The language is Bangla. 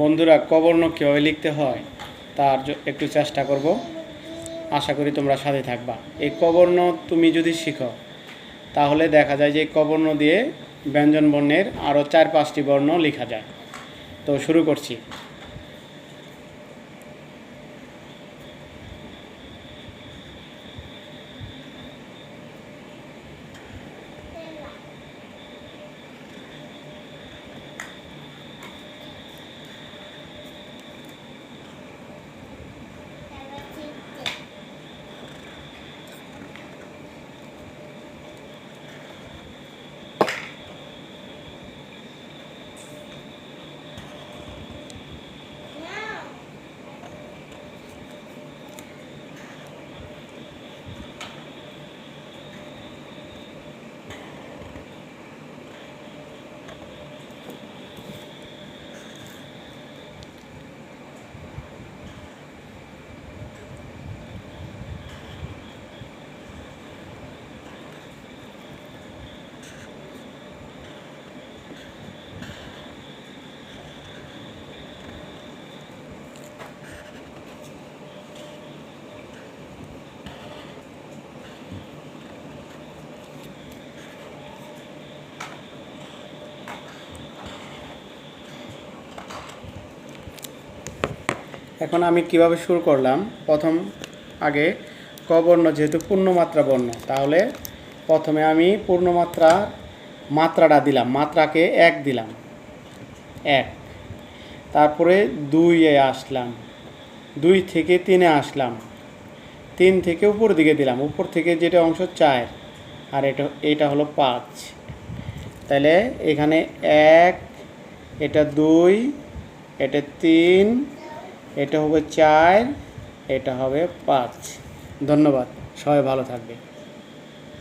বন্ধুরা কবর্ণ কীভাবে লিখতে হয়, তার একটু চেষ্টা করব। আশা করি তোমরা সাথে থাকবা। এই কবর্ণ তুমি যদি শিখো, তাহলে দেখা যায় যে কবর্ণ দিয়ে ব্যঞ্জন বর্ণের আরও চার পাঁচটি বর্ণ লেখা যায়। তো শুরু করছি। এখন আমি কীভাবে শুরু করলাম? প্রথম, আগে ক বর্ণ যেহেতু পূর্ণমাত্রা বর্ণ, তাহলে প্রথমে আমি পূর্ণমাত্রা মাত্রাটা দিলাম, মাত্রাকে এক দিলাম। এক। তারপরে দুই এ আসলাম। দুই থেকে তিনে আসলাম। তিন থেকে উপর দিকে দিলাম, উপর থেকে যেটা অংশ চার আর এটা এটা হলো পাঁচ। তাহলে এখানে এক, এটা দুই, এটা তিন এটা হবে চার এটা হবে পাঁচ। ধন্যবাদ সবাই ভালো থাকবে